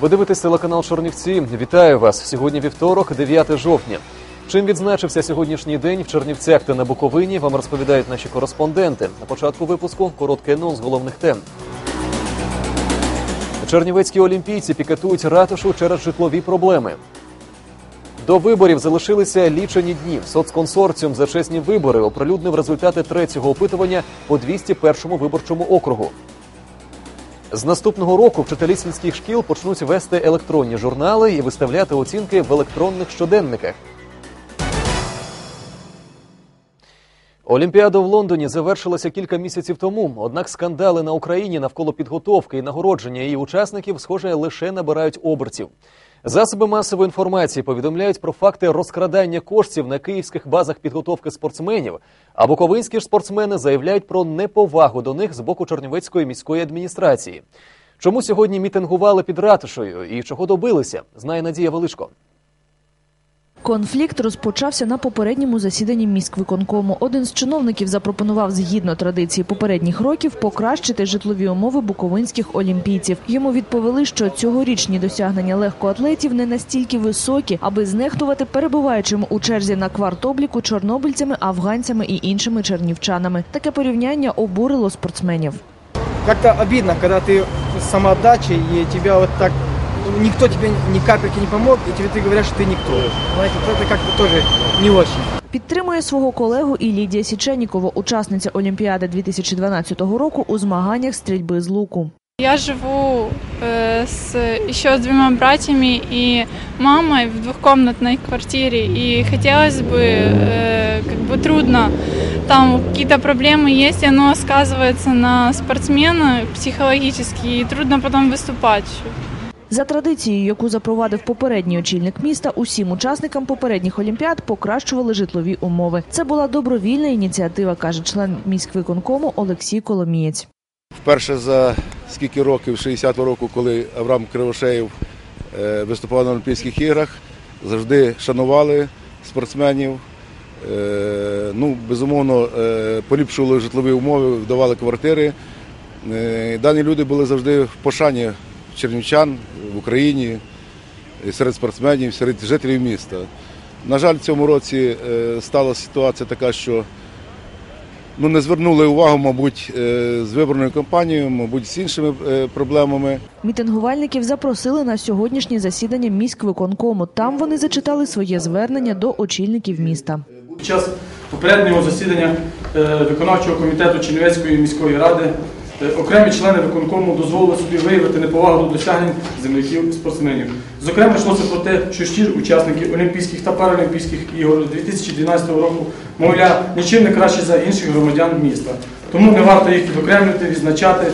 Ви дивитесь телеканал Чорнівці. Вітаю вас. Сьогодні вівторок, 9 жовтня. Чим відзначився сьогоднішній день в Чернівцях та на Буковині, вам розповідають наші кореспонденти. На початку випуску короткий анонс головних тем. Чернівецькі олімпійці пікетують ратушу через житлові проблеми. До виборів залишилися лічені дні. Соцконсорціум за чесні вибори оприлюднив результати третього опитування по 201-му виборчому округу. З наступного року вчителі сільських шкіл почнуть вести електронні журнали і виставляти оцінки в електронних щоденниках. Олімпіада в Лондоні завершилася кілька місяців тому. Однак скандали на Україні навколо підготовки і нагородження її учасників, схоже, лише набирають обертів. Засоби масової інформації повідомляють про факти розкрадання коштів на київських базах підготовки спортсменів. А буковинські ж спортсмени заявляють про неповагу до них з боку Чернівецької міської адміністрації. Чому сьогодні мітингували під ратушею і чого добилися, знає Надія Величко. Конфлікт розпочався на попередньому засіданні міськвиконкому. Один з чиновників запропонував згідно традиції попередніх років покращити житлові умови буковинських олімпійців. Йому відповіли, що цьогорічні досягнення легкоатлетів не настільки високі, аби знехтувати перебуваючим у черзі на квартобліку чорнобильцями, афганцями і іншими чернівчанами. Таке порівняння обурило спортсменів. Как-то обидно, когда ты с самоотдачей, и тебя вот так никто тебе ни капельки не помог, и тебе ты говорят, что ты никто. Знаете, вот это как-то тоже не очень. Підтримує свого колегу і Лідія Січенікова, учасниця Олімпіади 2012 року у змаганнях стрільби з луку. Я живу э, с еще с двумя братьями и мамой в двухкомнатной квартире, и хотелось бы, э, как бы трудно, там какие-то проблемы есть, и оно сказывается на спортсмена психологически, и трудно потом выступать. За традицією, яку запровадив попередній очільник міста, усім учасникам попередніх олімпіад покращували житлові умови. Це була добровільна ініціатива, каже член міськвиконкому Олексій Коломієць. Вперше за скільки років, 60 року, коли Авраам Кривошеєв е, виступав на Олімпійських іграх, завжди шанували спортсменів. Е, Ну, безумовно, е, поліпшували житлові умови, давали квартири. Дані люди були завжди в пошані чернівчан в Україні, і серед спортсменів, серед жителів міста. На жаль, в цьому році е, сталася ситуація така, що ну, не звернули увагу, мабуть, е, з виборною кампанією, мабуть, з іншими е, проблемами. Мітингувальників запросили на сьогоднішнє засідання міськвиконкому. Там вони зачитали своє звернення до очільників міста. Під час попереднього засідання виконавчого комітету Чернівецької міської ради окремі члени виконкому дозволили собі виявити неповагу до досягнень земляків спортсменів. Зокрема, йшлося про те, що щир учасники Олімпійських та Паралімпійських ігор 2012 року, мовляв, нічим не краще за інших громадян міста. Тому не варто їх відокремлювати, відзначати, е,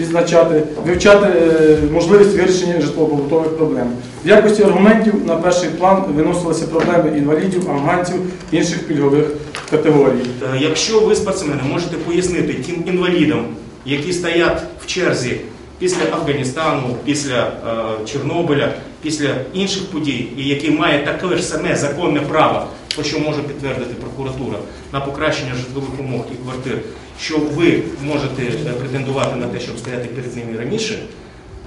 відзначати, вивчати е, можливість вирішення житлово-побутових проблем. В якості аргументів на перший план виносилися проблеми інвалідів, афганців, інших пільгових категорій. Е, Якщо ви, спортсмени, можете пояснити тим інвалідам, які стоять в черзі після Афганістану, після е, Чорнобиля, після інших подій, і які мають таке ж саме законне право, про що може підтвердити прокуратура, на покращення житлових умов і квартир, що ви можете е, претендувати на те, щоб стояти перед ними раніше,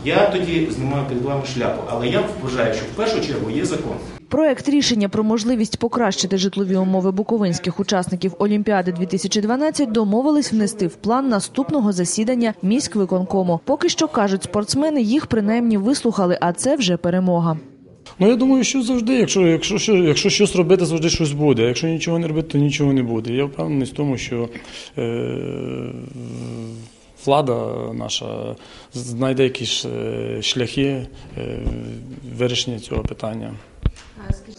я тоді знімаю перед вами шляпу. Але я вважаю, що в першу чергу є закон. Проект рішення про можливість покращити житлові умови буковинських учасників Олімпіади 2012 домовились внести в план наступного засідання міськвиконкому. Поки що кажуть спортсмени, їх принаймні вислухали, а це вже перемога. Ну я думаю, що завжди, якщо, якщо, що- якщо щось робити, завжди щось буде. А Якщо нічого не робити, то нічого не буде. Я впевнений в тому, що е, влада наша знайде якісь е, шляхи е, вирішення цього питання.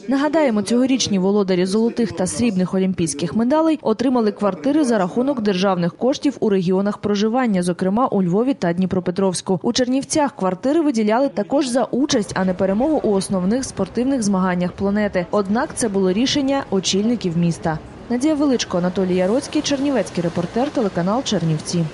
Нагадаємо, цьогорічні володарі золотих та срібних олімпійських медалей отримали квартири за рахунок державних коштів у регіонах проживання, зокрема у Львові та Дніпропетровську. У Чернівцях квартири виділяли також за участь, а не перемогу у основних спортивних змаганнях планети. Однак це було рішення очільників міста. Надія Величко, Анатолій Яроцький, Чернівецький репортер, телеканал Чернівці.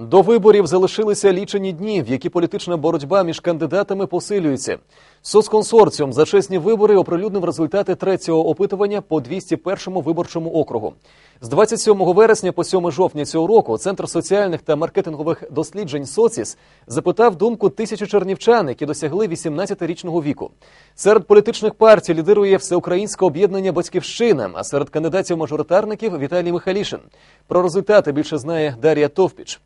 До виборів залишилися лічені дні, в які політична боротьба між кандидатами посилюється. Соцконсорціум за чесні вибори оприлюднив результати третього опитування по 201 виборчому округу. З 27 вересня по 7 жовтня цього року Центр соціальних та маркетингових досліджень «Соціс» запитав думку тисячі чернівчан, які досягли 18-річного віку. Серед політичних партій лідирує Всеукраїнське об'єднання «Батьківщина», а серед кандидатів-мажоритарників Віталій Михалішин. Про результати більше знає Дар'я Товпіч.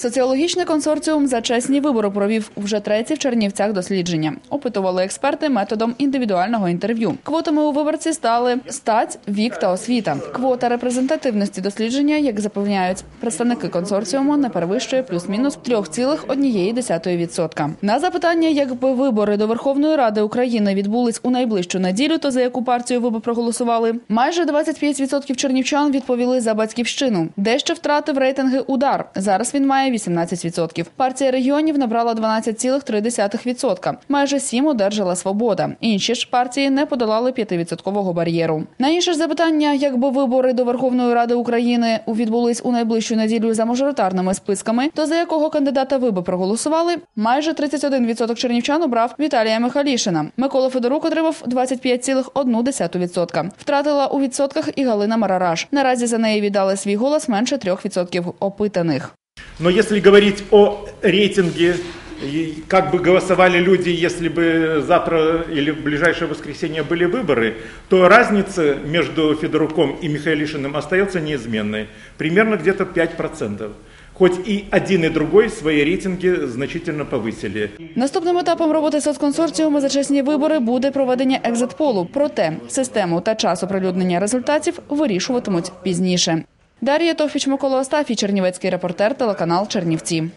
Соціологічний консорціум за чесні вибори провів вже третє в Чернівцях дослідження. Опитували експерти методом індивідуального інтерв'ю. Квотами у виборці стали стать, вік та освіта. Квота репрезентативності дослідження, як запевняють представники консорціуму, не перевищує плюс-мінус 3,1%. На запитання, якби вибори до Верховної Ради України відбулись у найближчу неділю, то за яку партію ви б проголосували? Майже 25% чернівчан відповіли за батьківщину. Дещо втратив рейтинги удар. Зараз він має 18%. Партія регіонів набрала 12,3%. Майже 7% одержала свобода. Інші ж партії не подолали 5% бар'єру. На інше ж запитання, якби вибори до Верховної Ради України відбулись у найближчу неділю за мажоритарними списками, то за якого кандидата ви би проголосували? Майже 31% чернівчан обрав Віталія Михалішина. Микола Федорук отримав 25,1%. Втратила у відсотках і Галина Марараш. Наразі за неї віддали свій голос менше 3% опитаних. Но если говорить о рейтинге, и как бы голосовали люди, если бы завтра или в ближайшее воскресенье были выборы, то разница между Федоруком и Михаилишиным остается неизменной. Примерно где-то 5%. Хоть и один, и другой свои рейтинги значительно повысили. Наступним етапом роботи соцконсорціуму за чесні вибори буде проведення екзитполу. Проте систему та час оприлюднення результатів вирішуватимуть пізніше. Дар'я Товфіч, Микола Остафій, Чернівецький репортер, телеканал Чернівці.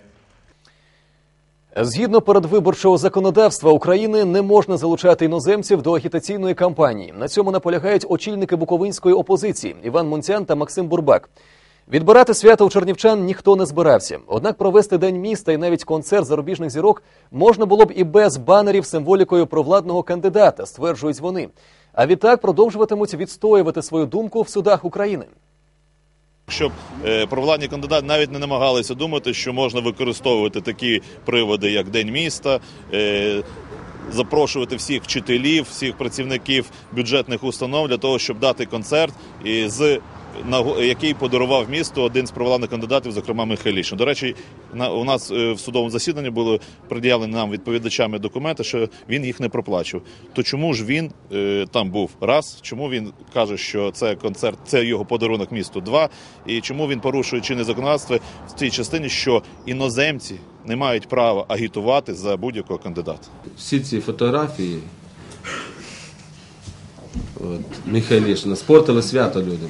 Згідно передвиборчого законодавства України не можна залучати іноземців до агітаційної кампанії. На цьому наполягають очільники буковинської опозиції Іван Мунцян та Максим Бурбак. Відбирати свято у чернівчан ніхто не збирався. Однак провести день міста і навіть концерт зарубіжних зірок можна було б і без банерів символікою провладного кандидата, стверджують вони. А відтак продовжуватимуть відстоювати свою думку в судах України. Щоб е, провладні кандидати навіть не намагалися думати, що можна використовувати такі приводи, як День міста. е, Запрошувати всіх вчителів, всіх працівників бюджетних установ для того, щоб дати концерт, з який подарував місту один з провладних кандидатів, зокрема Михайлішин. До речі, на у нас е, в судовому засіданні були пред'явлені нам відповідачами документи, що він їх не проплачив. То чому ж він е, там був раз? Чому він каже, що це концерт, це його подарунок місту? Два і чому він порушує чинне законодавство в цій частині, що іноземці не мають права агітувати за будь-якого кандидата? всі ці фотографії от, Михайлішина спортили свято людям.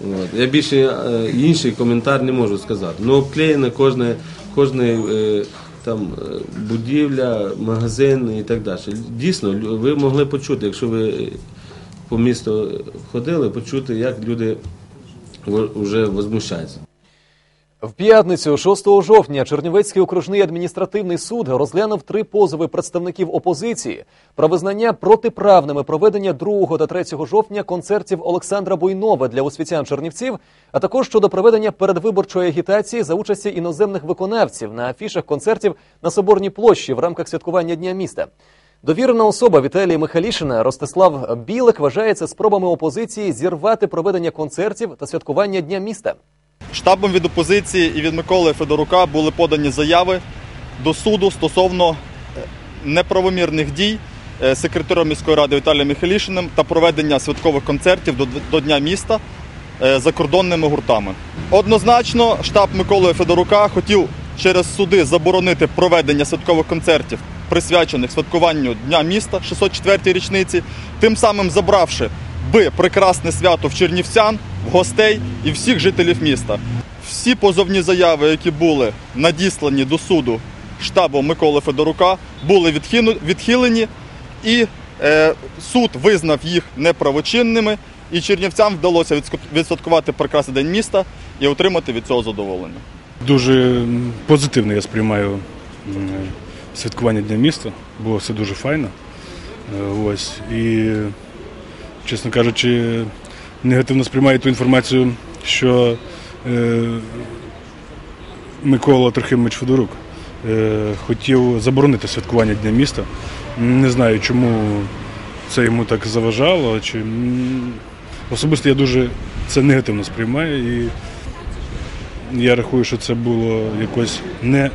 От. Я більше е, інший коментар не можу сказати. Ну, обклеєна кожне, кожне е, там е, будівля, магазин і так далі. Дійсно, ви могли почути, якщо ви е, по місту ходили, почути, як люди вже возмущаються. В п'ятницю, 6 жовтня, Чернівецький окружний адміністративний суд розглянув три позови представників опозиції про визнання протиправними проведення 2 та 3 жовтня концертів Олександра Буйнова для освітян Чернівців, а також щодо проведення передвиборчої агітації за участі іноземних виконавців на афішах концертів на Соборній площі в рамках святкування Дня міста. Довірена особа Віталія Михалішина Ростислав Білик вважається спробами опозиції зірвати проведення концертів та святкування Дня міста. Штабом від опозиції і від Миколи Федорука були подані заяви до суду стосовно е, неправомірних дій е, секретарем міської ради Віталієм Михайлішиним та проведення святкових концертів до, Дня міста е, закордонними гуртами. Однозначно, штаб Миколи Федорука хотів через суди заборонити проведення святкових концертів, присвячених святкуванню Дня міста 604-й річниці, тим самим забравши би прекрасне свято в чернівцян, в гостей і всіх жителів міста. Всі позовні заяви, які були надіслані до суду штабом Миколи Федорука, були відхилені, і е, суд визнав їх неправочинними, і чернівцям вдалося відсвяткувати прекрасний день міста і отримати від цього задоволення. Дуже позитивно я сприймаю святкування Дня міста. Було все дуже файно. Е, Ось. І, чесно кажучи, негативно сприймаю ту інформацію, що е, Микола Трохимович Федорук е, хотів заборонити святкування Дня міста. Не знаю, чому це йому так заважало, чи особисто я дуже це негативно сприймаю і я рахую, що це було якось не,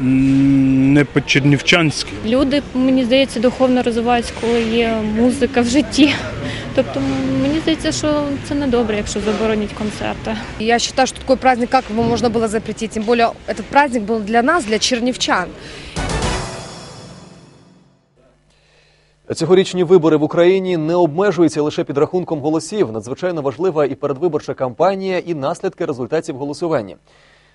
не по-чернівчанськи. Люди, мені здається, духовно розвиваються, коли є музика в житті. Тобто мені здається, що це не добре, якщо заборонять концерти. Я считаю, что такой праздник, как его можно было запретить? Тем более этот праздник был для нас, для чернівчан. Цьогорічні вибори в Україні не обмежуються лише підрахунком голосів. Надзвичайно важлива і передвиборча кампанія, і наслідки результатів голосування.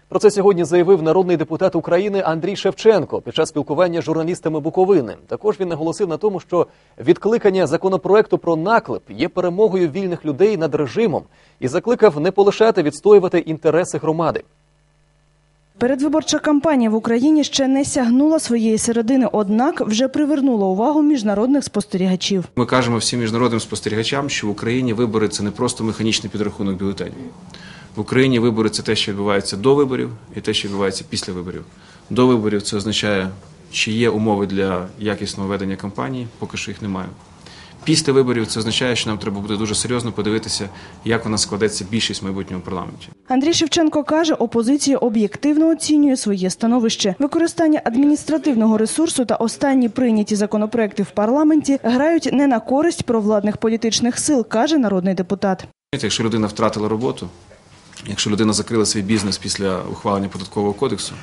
Про це сьогодні заявив народний депутат України Андрій Шевченко під час спілкування з журналістами Буковини. Також він наголосив на тому, що відкликання законопроекту про наклеп є перемогою вільних людей над режимом і закликав не полишати відстоювати інтереси громади. Передвиборча кампанія в Україні ще не сягнула своєї середини, однак вже привернула увагу міжнародних спостерігачів. Ми кажемо всім міжнародним спостерігачам, що в Україні вибори це не просто механічний підрахунок бюлетенів. В Україні вибори це те, що відбувається до виборів, і те, що відбувається після виборів. До виборів це означає, чи є умови для якісного ведення кампанії, поки що їх немає. Після виборів це означає, що нам треба буде дуже серйозно подивитися, як вона складеться більшість в майбутньому парламенті. Андрій Шевченко каже, опозиція об'єктивно оцінює своє становище. Використання адміністративного ресурсу та останні прийняті законопроекти в парламенті грають не на користь провладних політичних сил, каже народний депутат. Якщо людина втратила роботу, якщо людина закрила свій бізнес після ухвалення податкового кодексу,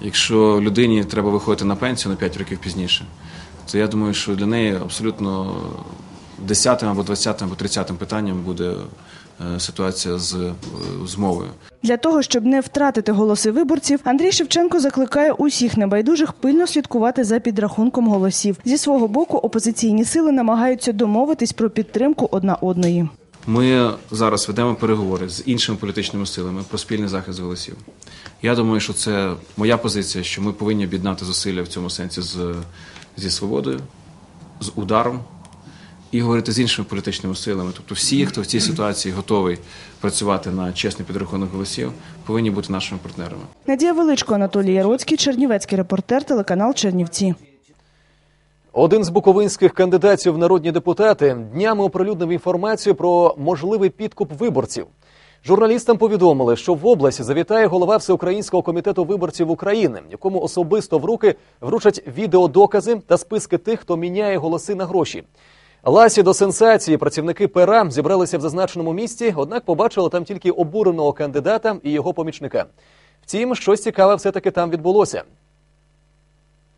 якщо людині треба виходити на пенсію на 5 років пізніше, то я думаю, що для неї абсолютно 10 або 20 або 30 питанням буде е, ситуація з, е, з мовою. Для того, щоб не втратити голоси виборців, Андрій Шевченко закликає усіх небайдужих пильно слідкувати за підрахунком голосів. Зі свого боку, опозиційні сили намагаються домовитись про підтримку одна одної. Ми зараз ведемо переговори з іншими політичними силами про спільний захист голосів. Я думаю, що це моя позиція, що ми повинні об'єднати зусилля в цьому сенсі з, зі свободою, з ударом і говорити з іншими політичними силами. Тобто, всі, хто в цій ситуації готовий працювати на чесний підрахунок голосів, повинні бути нашими партнерами. Надія Величко, Анатолій Яроцький, Чернівецький репортер, телеканал Чернівці. Один з буковинських кандидатів в народні депутати днями оприлюднив інформацію про можливий підкуп виборців. Журналістам повідомили, що в області завітає голова Всеукраїнського комітету виборців України, якому особисто в руки вручать відеодокази та списки тих, хто міняє голоси на гроші. Ласі до сенсації працівники пера зібралися в зазначеному місці, однак побачили там тільки обуреного кандидата і його помічника. Втім, щось цікаве все-таки там відбулося.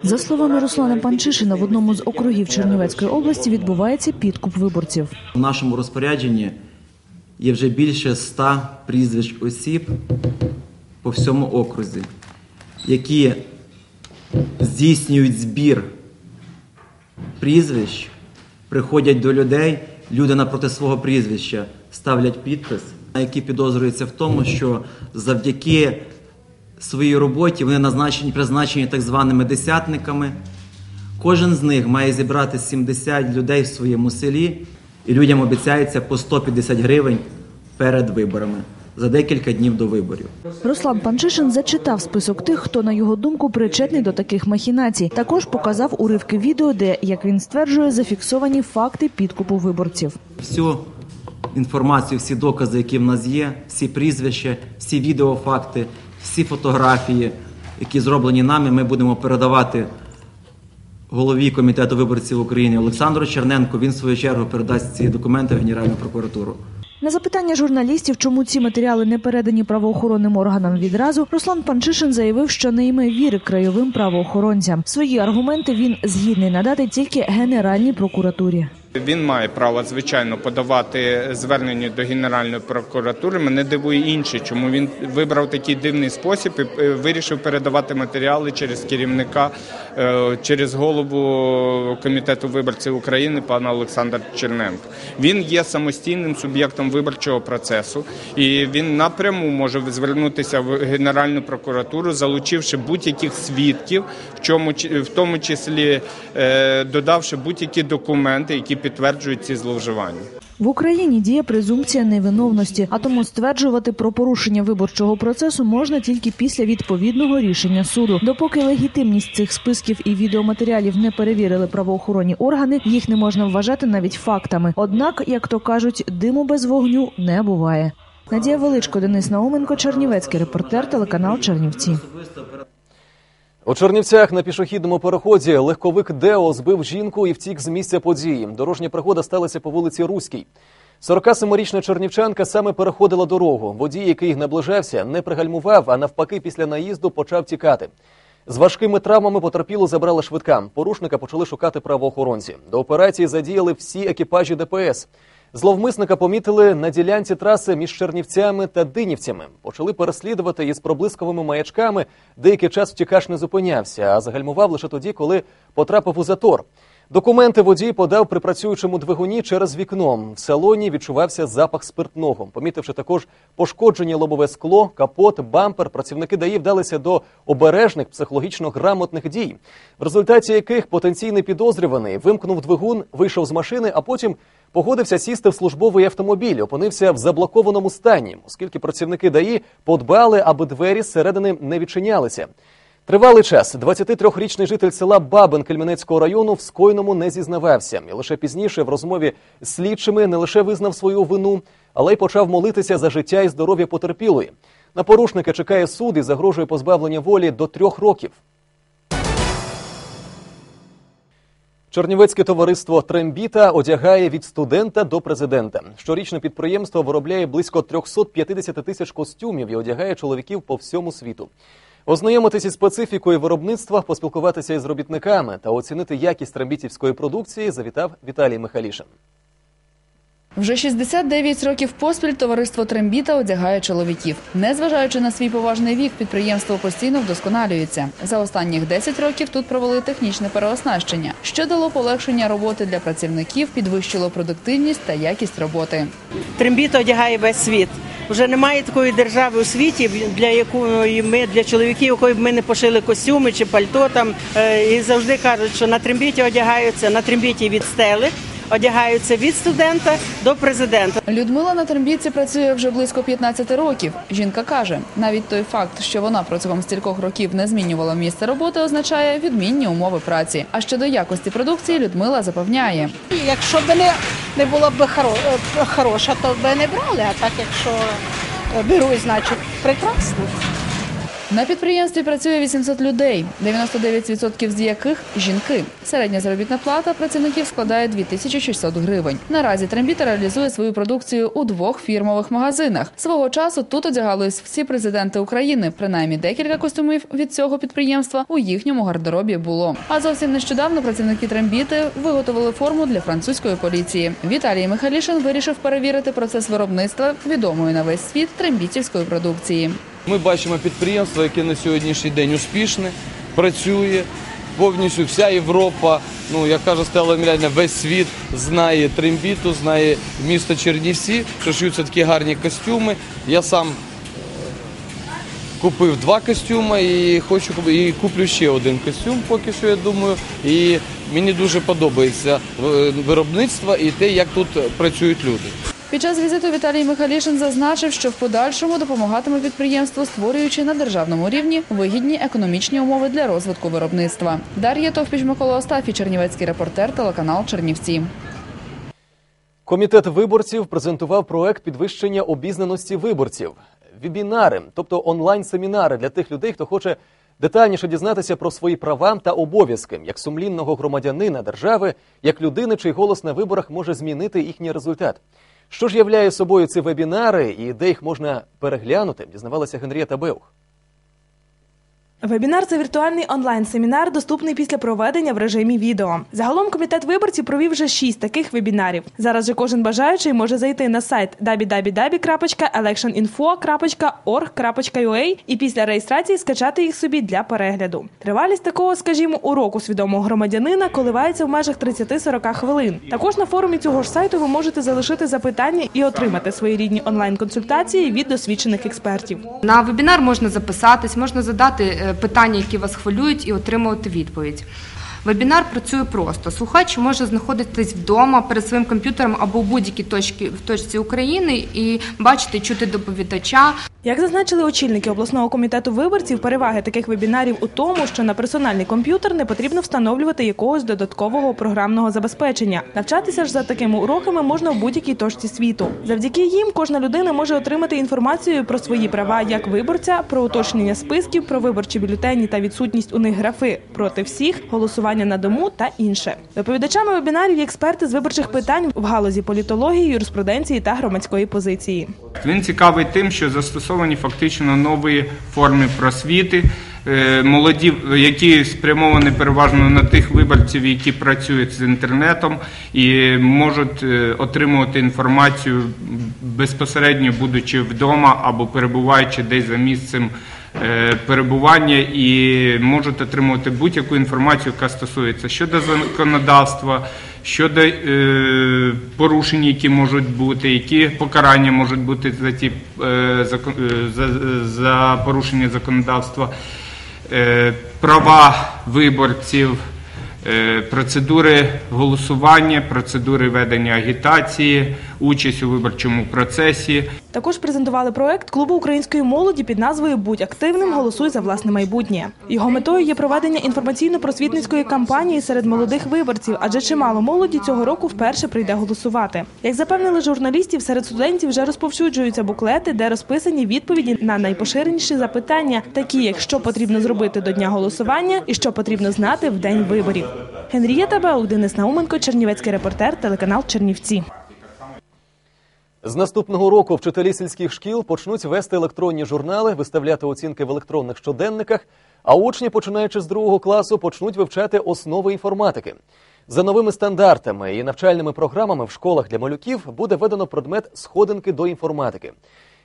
За словами Руслана Панчишина, в одному з округів Чернівецької області відбувається підкуп виборців. У нашому розпорядженні є вже більше ста прізвищ осіб по всьому окрузі, які здійснюють збір прізвищ, приходять до людей, люди напроти свого прізвища ставлять підпис, на які підозрюються в тому, що завдяки своїй роботі вони назначені, призначені так званими десятниками. Кожен з них має зібрати 70 людей в своєму селі, і людям обіцяється по 150 гривень перед виборами за декілька днів до виборів. Руслан Панчишин зачитав список тих, хто, на його думку, причетний до таких махінацій. Також показав уривки відео, де, як він стверджує, зафіксовані факти підкупу виборців. Всю інформацію, всі докази, які в нас є, всі прізвища, всі відеофакти, всі фотографії, які зроблені нами, ми будемо передавати голові комітету виборців України Олександру Черненку. Він в свою чергу передасть ці документи в Генеральну прокуратуру. На запитання журналістів, чому ці матеріали не передані правоохоронним органам відразу, Руслан Панчишин заявив, що не йме віри краєвим правоохоронцям. Свої аргументи він згідний надати тільки Генеральній прокуратурі. Він має право звичайно подавати звернення до Генеральної прокуратури. Мене дивує інше, чому він вибрав такий дивний спосіб і е, вирішив передавати матеріали через керівника, е, через голову комітету виборців України пана Олександра Черненко. Він є самостійним суб'єктом виборчого процесу, і він напряму може звернутися в Генеральну прокуратуру, залучивши будь-яких свідків, в чому в тому числі е, додавши будь-які документи, які підтверджують ці зловживання. В Україні діє презумпція невиновності, а тому стверджувати про порушення виборчого процесу можна тільки після відповідного рішення суду. Допоки легітимність цих списків і відеоматеріалів не перевірили правоохоронні органи, їх не можна вважати навіть фактами. Однак, як то кажуть, диму без вогню не буває. Надія Величко, Денис Науменко, Чернівецький репортер, телеканал Чернівці. У Чернівцях на пішохідному переході легковик Део збив жінку і втік з місця події. Дорожня пригода сталася по вулиці Руській. 47-річна чернівчанка саме переходила дорогу. Водій, який наближався, не пригальмував, а навпаки, після наїзду почав тікати. З важкими травмами потерпілу забрала швидка. Порушника почали шукати правоохоронці. До операції задіяли всі екіпажі ДПС. Зловмисника помітили на ділянці траси між Чернівцями та Динівцями. Почали переслідувати із проблисковими маячками. Деякий час втікач не зупинявся, а загальмував лише тоді, коли потрапив у затор. Документи водій подав при працюючому двигуні через вікно. В салоні відчувався запах спиртного. Помітивши також пошкоджені лобове скло, капот, бампер, працівники ДАІ вдалися до обережних психологічно грамотних дій, в результаті яких потенційний підозрюваний вимкнув двигун, вийшов з машини, а потім погодився сісти в службовий автомобіль, опинився в заблокованому стані, оскільки працівники ДАІ подбали, аби двері зсередини не відчинялися. Тривалий час 23-річний житель села Бабин Кельменецького району в скойному не зізнавався. І лише пізніше в розмові з слідчими не лише визнав свою вину, але й почав молитися за життя і здоров'я потерпілої. На порушника чекає суд і загрожує позбавлення волі до трьох років. Чернівецьке товариство Трембіта одягає від студента до президента. Щорічно підприємство виробляє близько 350 тисяч костюмів і одягає чоловіків по всьому світу. Ознайомитися із специфікою виробництва, поспілкуватися із робітниками та оцінити якість трембітівської продукції завітав Віталій Михалішин. Вже 69 років поспіль товариство Трембіта одягає чоловіків. Незважаючи на свій поважний вік, підприємство постійно вдосконалюється. За останніх 10 років тут провели технічне переоснащення, що дало полегшення роботи для працівників, підвищило продуктивність та якість роботи. Трембіт одягає весь світ. Вже немає такої держави у світі, для якої ми для чоловіків, якої б ми не пошили костюми чи пальто там. Е, І завжди кажуть, що на трембіті одягаються на трембіті від стели, одягаються від студента до президента. Людмила на трембітці працює вже близько 15 років. Жінка каже, навіть той факт, що вона протягом стількох років не змінювала місце роботи, означає відмінні умови праці. А щодо якості продукції, Людмила запевняє. Якщо б не, не було б хоро- е, хороша, то б не брали. А так, якщо е, беруть, значить прекрасно. На підприємстві працює 800 людей, 99% з яких жінки. Середня заробітна плата працівників складає 2600 гривень. Наразі Трембіта реалізує свою продукцію у двох фірмових магазинах. Свого часу тут одягались всі президенти України. Принаймні декілька костюмів від цього підприємства у їхньому гардеробі було. А зовсім нещодавно працівники Трембіти виготовили форму для французької поліції. Віталій Михалішин вирішив перевірити процес виробництва відомої на весь світ трембітівської продукції. Ми бачимо підприємство, яке на сьогоднішній день успішне, працює. Повністю вся Європа, ну як каже Стелла Мілянівна, весь світ знає трембіту, знає місто Чернівці, що шиються такі гарні костюми. Я сам купив два костюми і хочу і куплю ще один костюм, поки що я думаю. І мені дуже подобається е, виробництво і те, як тут працюють люди. Під час візиту Віталій Михалішин зазначив, що в подальшому допомагатиме підприємству, створюючи на державному рівні вигідні економічні умови для розвитку виробництва. Дар'я Товпіч, Микола Остафій, Чернівецький репортер, телеканал Чернівці. Комітет виборців презентував проект підвищення обізнаності виборців. Вебінари, тобто онлайн-семінари для тих людей, хто хоче детальніше дізнатися про свої права та обов'язки, як сумлінного громадянина держави, як людини, чий голос на виборах може змінити їхній результат. Що ж являє собою ці вебінари і де їх можна переглянути, дізнавалася Генрієта Беух. Вебінар це віртуальний онлайн-семінар, доступний після проведення в режимі відео. Загалом комітет виборців провів вже шість таких вебінарів. Зараз же кожен бажаючий може зайти на сайт www.electioninfo.org.ua і після реєстрації скачати їх собі для перегляду. Тривалість такого, скажімо, уроку свідомого громадянина коливається в межах 30-40 хвилин. Також на форумі цього ж сайту ви можете залишити запитання і отримати свої рідні онлайн-консультації від досвідчених експертів. На вебінар можна записатись, можна задати е, питання, які вас хвилюють, і отримувати відповідь. Вебінар працює просто. Слухач може знаходитись вдома перед своїм комп'ютером або в будь-якій точці в точці України і бачити, чути доповідача. Як зазначили очільники обласного комітету виборців, переваги таких вебінарів у тому, що на персональний комп'ютер не потрібно встановлювати якогось додаткового програмного забезпечення. Навчатися ж за такими уроками можна в будь-якій точці світу. Завдяки їм кожна людина може отримати інформацію про свої права як виборця, про уточнення списків, про виборчі бюлетені та відсутність у них графи проти всіх, голосування на дому та інше. Доповідачами вебінарів експерти з виборчих питань в галузі політології, юриспруденції та громадської позиції. Він цікавий тим, що застосовані фактично нові форми просвіти, е, молоді, які спрямовані переважно на тих виборців, які працюють з інтернетом і можуть е, отримувати інформацію безпосередньо будучи вдома або перебуваючи десь за місцем перебування, і можуть отримувати будь-яку інформацію, яка стосується щодо законодавства. Щодо е, порушень, які можуть бути, які покарання можуть бути за ті е, е, за, за порушення законодавства, е, права виборців, е, процедури голосування, процедури ведення агітації, участь у виборчому процесі. Також презентували проект клубу української молоді під назвою Будь активним, голосуй за власне майбутнє. Його метою є проведення інформаційно-просвітницької кампанії серед молодих виборців, адже чимало молоді цього року вперше прийде голосувати. Як запевнили журналістів, серед студентів вже розповсюджуються буклети, де розписані відповіді на найпоширеніші запитання, такі як що потрібно зробити до дня голосування і що потрібно знати в день виборів. Генрієта Баук, Денис Науменко, Чернівецький репортер, телеканал Чернівці. З наступного року вчителі сільських шкіл почнуть вести електронні журнали, виставляти оцінки в електронних щоденниках, а учні, починаючи з другого класу, почнуть вивчати основи інформатики. За новими стандартами і навчальними програмами в школах для малюків буде введено предмет сходинки до інформатики.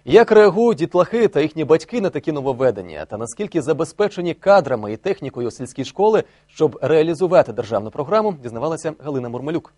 Як реагують дітлахи та їхні батьки на такі нововведення, та наскільки забезпечені кадрами і технікою сільські школи, щоб реалізувати державну програму, дізнавалася Галина Мурмалюк.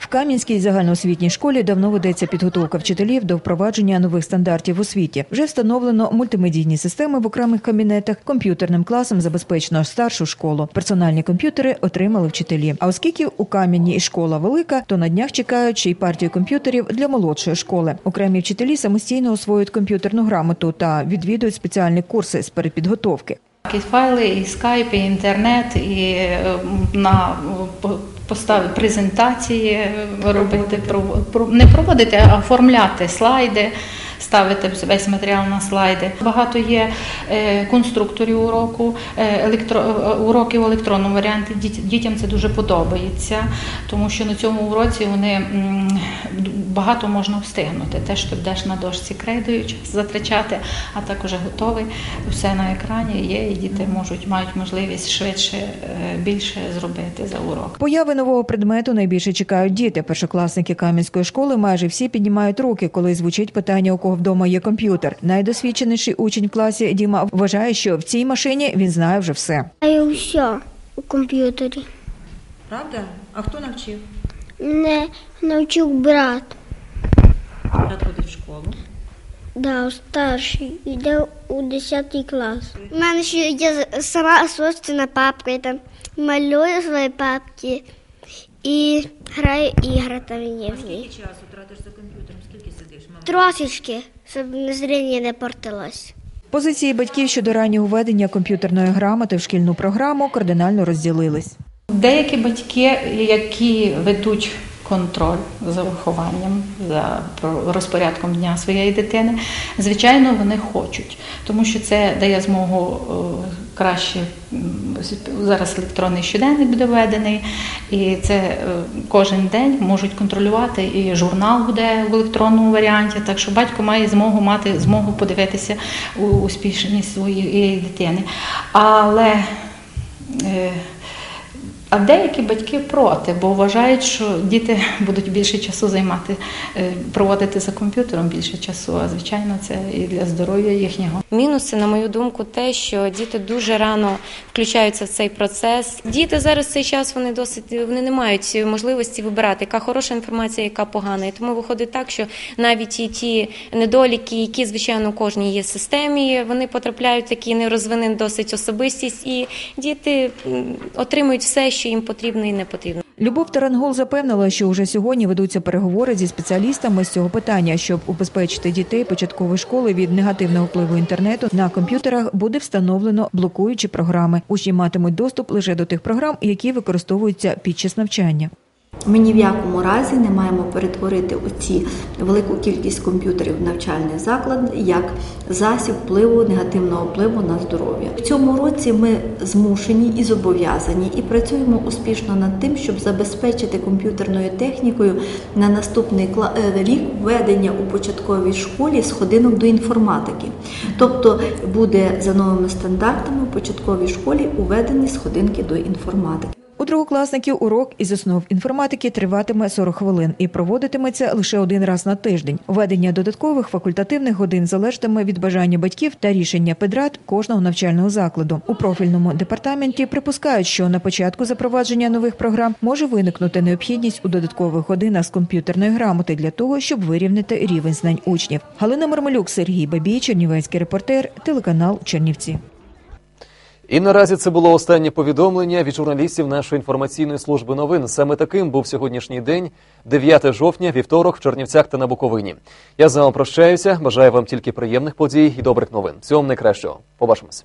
В Кам'янській загальноосвітній школі давно ведеться підготовка вчителів до впровадження нових стандартів в освіті. Вже встановлено мультимедійні системи в окремих кабінетах. Комп'ютерним класом забезпечено старшу школу. Персональні комп'ютери отримали вчителі. А оскільки у Кам'яні і школа велика, то на днях чекають ще й партію комп'ютерів для молодшої школи. Окремі вчителі самостійно освоюють комп'ютерну грамоту та відвідують спеціальні курси з перепідготовки. І файли, і скайп, і інтернет, і е, на поставити презентації робити, не проводити, а оформляти слайди, ставити весь матеріал на слайди. Багато є е, конструкторів уроку, е, електро, уроки в електронному варіанті. Дітям це дуже подобається, тому що на цьому уроці вони багато можна встигнути. Те, що йдеш на дошці крейдою, затрачати, а так уже готовий. Все на екрані є, і діти можуть мають можливість швидше більше зробити за урок. Появи нового предмету найбільше чекають діти. Першокласники Кам'янської школи майже всі піднімають руки, коли звучить питання, у кого вдома є комп'ютер. Найдосвідченіший учень в класі Діма вважає, що в цій машині він знає вже все. Знаю все у комп'ютері. Правда? А хто навчив? Мене навчив брат. Брат ходить в школу. Да, старший, йде у 10 клас. У мене ще є сама собственна папка, я там малюю свої папки і граю ігри там є. Скільки часу тратиш за? Трошечки, щоб зріння не портилось. Позиції батьків щодо раннього введення комп'ютерної грамоти в шкільну програму кардинально розділились. Деякі батьки, які ведуть контроль за вихованням, за розпорядком дня своєї дитини, звичайно, вони хочуть, тому що це дає змогу краще зараз електронний щоденник буде введений, і це кожен день можуть контролювати. І журнал буде в електронному варіанті, так що батько має змогу мати змогу подивитися успішність своєї дитини. Але А деякі батьки проти, бо вважають, що діти будуть більше часу займати, е, проводити за комп'ютером більше часу. А звичайно, це і для здоров'я їхнього. Мінуси, на мою думку, те, що діти дуже рано включаються в цей процес. Діти зараз цей час вони досить вони не мають можливості вибирати, яка хороша інформація, яка погана. І тому виходить так, що навіть і ті недоліки, які звичайно кожній є системі, вони потрапляють в такі нерозвинені досить особистість, і діти отримують все, що їм потрібно і не потрібно. Любов Тарангол запевнила, що уже сьогодні ведуться переговори зі спеціалістами з цього питання, щоб убезпечити дітей початкової школи від негативного впливу інтернету. На комп'ютерах буде встановлено блокуючі програми. Учні матимуть доступ лише до тих програм, які використовуються під час навчання. Ми ні в якому разі не маємо перетворити оці велику кількість комп'ютерів в навчальний заклад як засіб впливу негативного впливу на здоров'я. В цьому році ми змушені і зобов'язані і працюємо успішно над тим, щоб забезпечити комп'ютерною технікою на наступний е, рік введення у початковій школі сходинок до інформатики. Тобто буде за новими стандартами в початковій школі уведені сходинки до інформатики. У другокласників урок із основ інформатики триватиме 40 хвилин і проводитиметься лише один раз на тиждень. Введення додаткових факультативних годин залежатиме від бажання батьків та рішення педрат кожного навчального закладу. У профільному департаменті припускають, що на початку запровадження нових програм може виникнути необхідність у додаткових годинах з комп'ютерної грамоти для того, щоб вирівняти рівень знань учнів. Галина Мармелюк, Сергій Бабій, Чернівецький репортер, телеканал Чернівці. І наразі це було останнє повідомлення від журналістів нашої інформаційної служби новин. Саме таким був сьогоднішній день, 9 жовтня, вівторок, в Чернівцях та на Буковині. Я з вами прощаюся. Бажаю вам тільки приємних подій і добрих новин. Всього вам найкращого. Побачимось.